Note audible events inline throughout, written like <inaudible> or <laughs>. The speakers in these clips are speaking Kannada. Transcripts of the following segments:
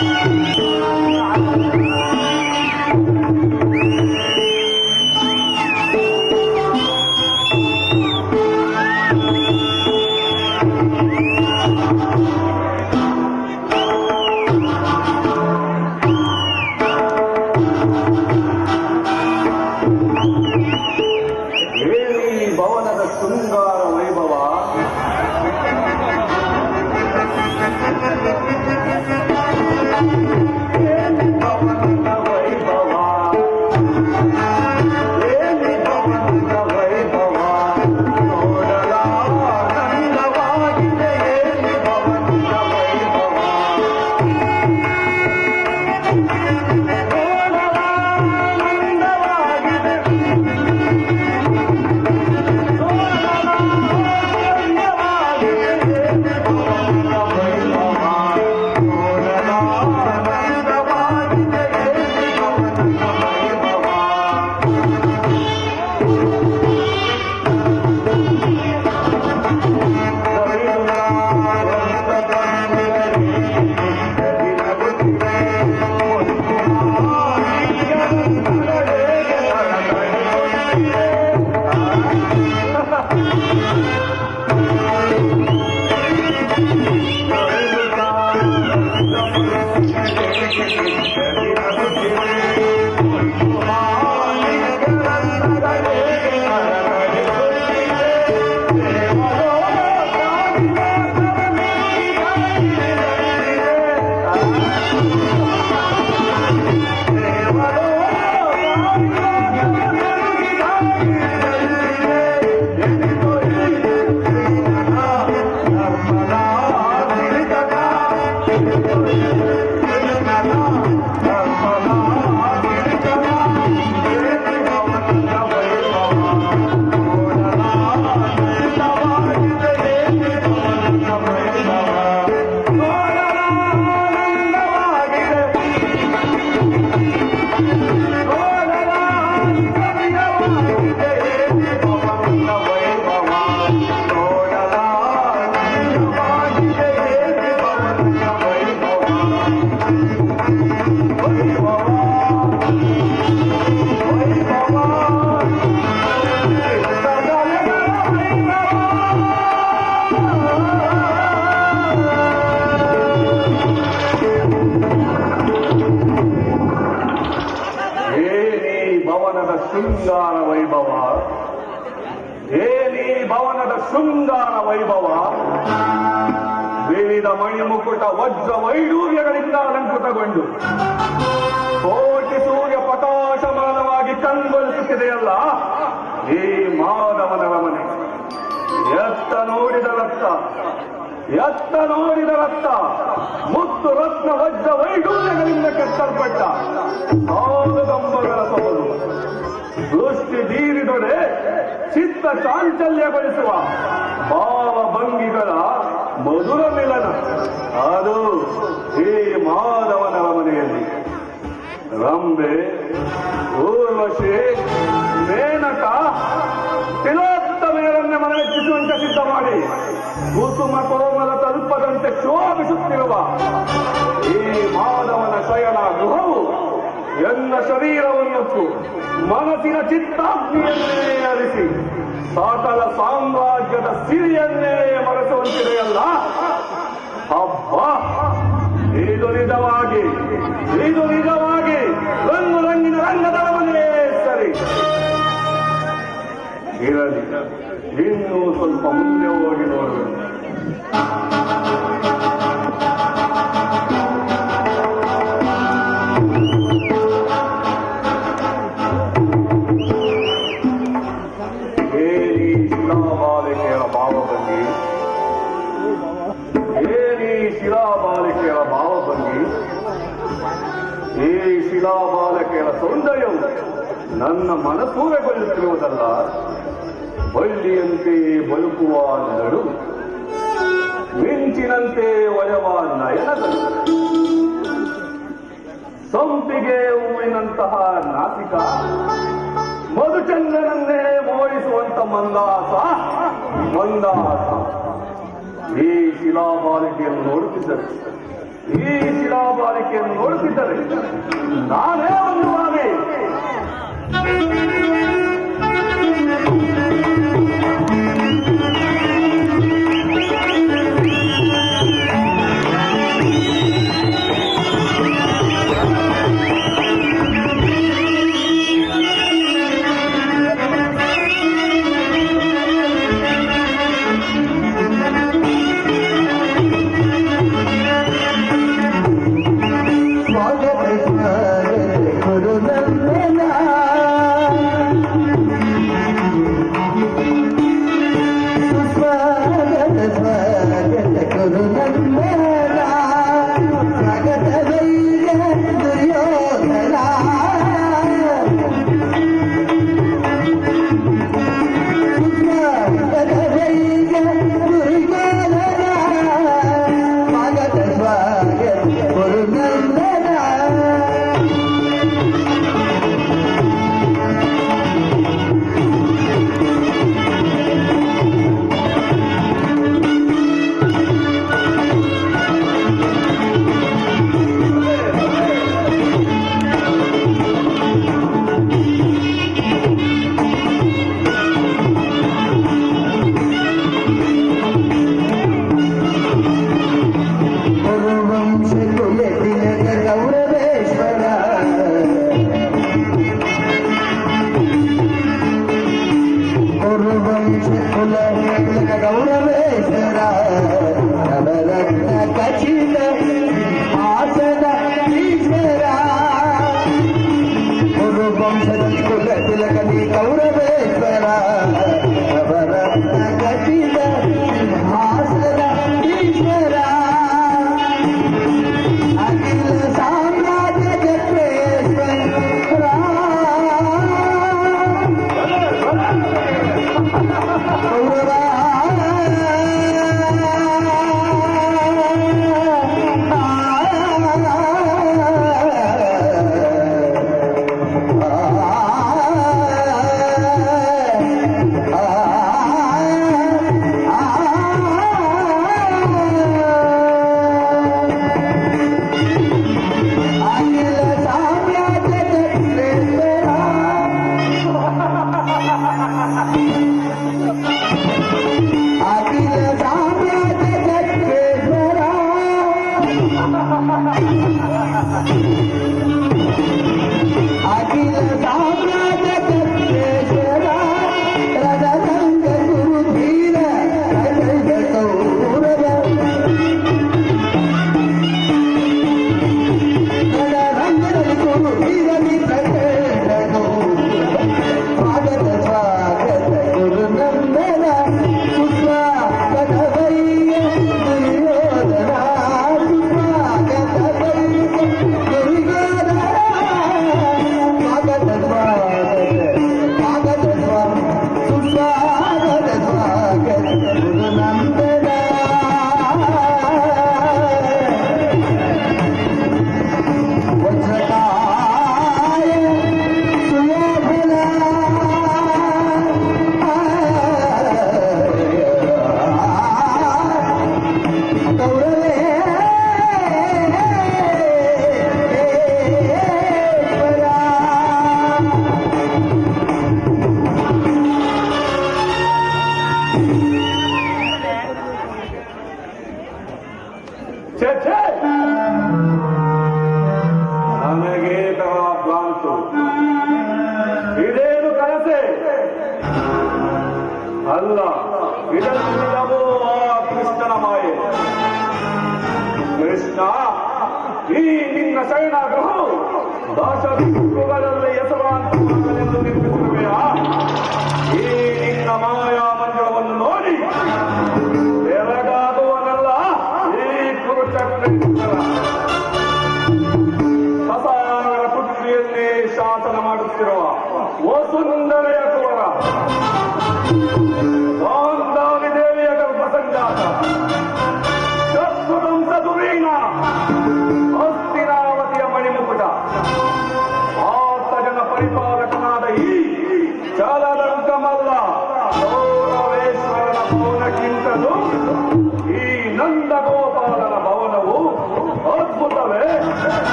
ಏನಿ ವಿವಿಧ ಮಣಿಮುಕುಟ ವಜ್ರ ವೈಡೂರ್ಯಗಳಿಂದ ಅಲಂಕೃತಗೊಂಡು. ಕೋಟಿ ಸೂರ್ಯ ಪ್ರಕಾಶಮಾನವಾಗಿ ಕಂಗೊಳಿಸುತ್ತಿದೆಯಲ್ಲ, ಈ ಮಾಧವನ ರಮನೆ ಎತ್ತ ನೋಡಿದ ರಕ್ತ, ಎತ್ತ ನೋಡಿದ ರಕ್ತ, ಮುತ್ತು ರತ್ನ ವಜ್ರ ವೈಡೂರ್ಯಗಳಿಂದ ಕೆತ್ತಲ್ಪಟ್ಟ. ಸೋಲು. ದೃಷ್ಟಿ ಬೀರಿದೊಡೆ ಚಿತ್ತ ಚಾಂಚಲ್ಯಗೊಳಿಸುವ ಭಾವ ಭಂಗಿಗಳ ಮಧುರ ಮಿಲನ ಅದು ಈ ಮಾಧವನ ರಮನೆಯಲ್ಲಿ ರಂಬೆ ಊರ್ವಶಿ, ಮೇನಕ ತಿಲೋತ್ತಮೆಯರನ್ನೇ ಮನವೆಚ್ಚಿಸುವಂತೆ ಸಿದ್ಧ ಮಾಡಿ. ಕುಸುಮ ಕೋಮಲ ತಲುಪದಂತೆ ಶೋಭಿಸುತ್ತಿರುವ ಈ ಮಾಧವನ ಶಯನ ಗೃಹವು ಎಲ್ಲ ಶರೀರವನ್ನು ಮನಸ್ಸಿನ ಚಿತ್ತಾಗ್ನಿಯನ್ನೇ ಅರಿಸಿ. ಸಕಲ ಸಾಮ್ರಾಜ್ಯದ ಸಿರಿಯನ್ನೇ ಮರೆಸುವಂತಿದೆಯಲ್ಲ ಹಬ್ಬ! ಇದು ನಿಜವಾಗಿ ಇದು ನಿಜವಾಗಿ ರಂಗು ರಂಗಿನ ರಂಗದ ಮನೆ ಸರಿ. ಇರಲಿ, ಇನ್ನೂ ಸ್ವಲ್ಪ ಮುಂದೆ ಹೋಗಿ ನೋಡಬೇಕು ನನ್ನ ಮನಸ್ಸೂರೆ ಬಯಸುತ್ತಿರುವುದಲ್ಲ ಬಳ್ಳಿಯಂತೆ ಬಳುಕುವ ನಡು ಮಿಂಚಿನಂತೆ ಒಯವ ನಯನಗಳು. ಸಂಪಿಗೆ ಹೂವಿನಂತಹ ನಾಸಿಕ ಮಧುಚಂದ್ರನನ್ನೇ ಮೋಡಿಸುವಂತ ಮಂದಾಸ ಮಂದಾಸ. ಈ ಶಿಲಾಬಾಲಿಕೆಯನ್ನು ನೋಡುತ್ತಿದ್ದರು, ಈ ಶಿಲಾಬಾಲಿಕೆಯನ್ನು ನೋಡುತ್ತಿದ್ದರೆ, ನಾನೇ ಒಂದು ನನಗೆ ತರಹ ಬಂತು ಇದೇನು ಅಲ್ಲ, ಇದನ್ನು ಕೃಷ್ಣನ ಮಾಯೆ ಕೃಷ್ಣ, ಈ ನಿನ್ನ ಶಯನ ಗ್ರಹವು ಭಾಷಾ ಹೆಸರಾಂತು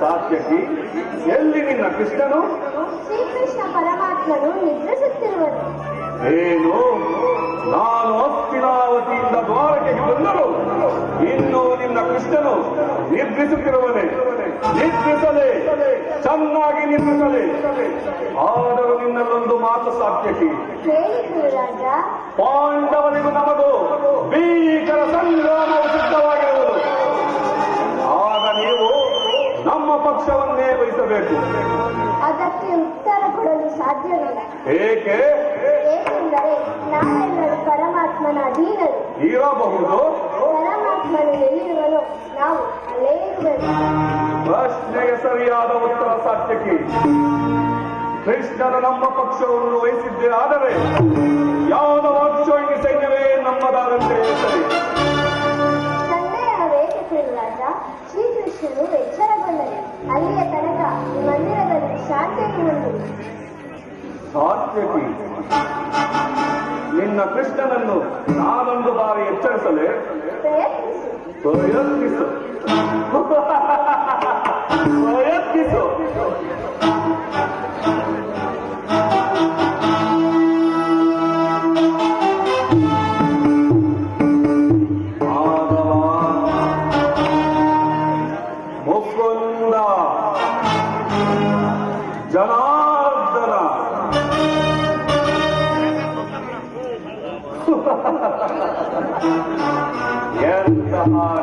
ಸಾತ್ಯಕಿ ಎಲ್ಲಿ ನಿನ್ನ ಕೃಷ್ಣನು? ಶ್ರೀಕೃಷ್ಣ ಪರಮಾತ್ಮನು ನಿದ್ರಿಸುತ್ತಿರುವನು. ಏನು? ನಾನು ಅಸ್ತಿನಾವತಿಯಿಂದ ದ್ವಾರಕ್ಕೆ ಬಂದರು ಇನ್ನು ನಿನ್ನ ಕೃಷ್ಣನು ನಿದ್ರಿಸುತ್ತಿರುವನೆ. ನಿದ್ರಿಸಲೆ ಚೆನ್ನಾಗಿ ನಿದ್ರಿಸದೆ. ಆದರೂ ನಿನ್ನಲ್ಲೊಂದು ಮಾತು ಪಾಂಡವನಿಗೂ ಗುರುರಾಜ. ಪಾಂಡವರಿಗೂ ನಮಗೂ ಭೀಕರ ಸಾಧ್ಯವಿಲ್ಲ ಏಕೆ? ಏಕೆಂದರೆ ನಾವೆಲ್ಲರೂ ಪರಮಾತ್ಮನ ಅಧೀನರು. ಇರಬಹುದು. ಪರಮಾತ್ಮನು ಎಲ್ಲಿರುವನು ನಾವು ಅಲ್ಲೇ ಇರುವೆವು. ಪ್ರಶ್ನೆಗೆ ಸರಿಯಾದ ಉತ್ತರ ಸಾಧ್ಯಕ್ಕೆ ಕೃಷ್ಣನ ನಮ್ಮ ಪಕ್ಷವನ್ನು ವಹಿಸಿದ್ದೇ ಸಾತ್ಯಕಿ ನಿನ್ನ ಕೃಷ್ಣನನ್ನು ನಾನೊಂದು ಬಾರಿ ಎಚ್ಚರಿಸಲೇ ಪ್ರಯತ್ನಿಸು. <laughs>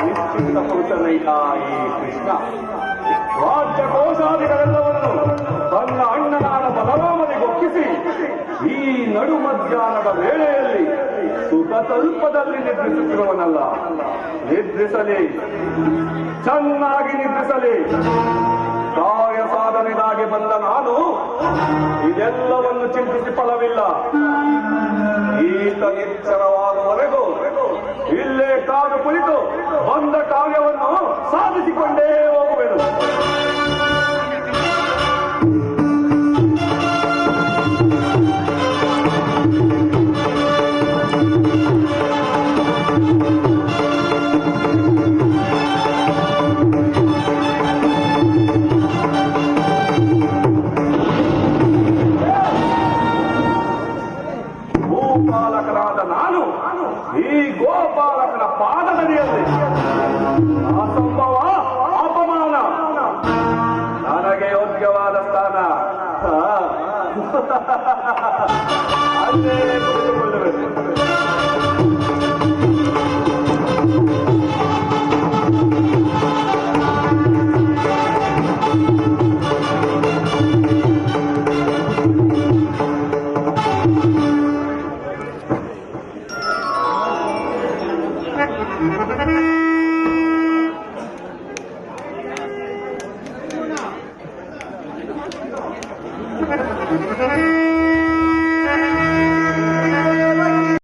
ನಿಶ್ಚಿತ ಪುರುಷನೈತ ಈ ಕೃಷ್ಣ ರಾಜ್ಯ ತನ್ನ ಅಣ್ಣನಾದ ಬಲರಾಮನಿಗೆ ಒಪ್ಪಿಸಿ ಈ ನಡು ಮಧ್ಯಾಹ್ನದ ವೇಳೆಯಲ್ಲಿ ಸುಖ ತಲ್ಪದಲ್ಲಿ ನಿದ್ರಿಸುತ್ತಿರುವನಲ್ಲ ನಿದ್ರಿಸಲಿ ಚೆನ್ನಾಗಿ ನಿದ್ರಿಸಲಿ ಕಾರ್ಯ ಸಾಧನೆಗಾಗಿ ಬಂದ ನಾನು ಇದೆಲ್ಲವನ್ನು ಚಿಂತಿಸಿ ಫಲವಿಲ್ಲ ಬಂದ ಕಾರ್ಯವನ್ನು ಈ ಗೋಪಾಲಕನ ಪಾದದಡಿಯಲ್ಲಿ ಅಸಂಭವ ಅಪಮಾನ ನನಗೆ ಯೋಗ್ಯವಾದ ಸ್ಥಾನ ಹಾ. ಅಲ್ಲೇ ಕುಳಿತು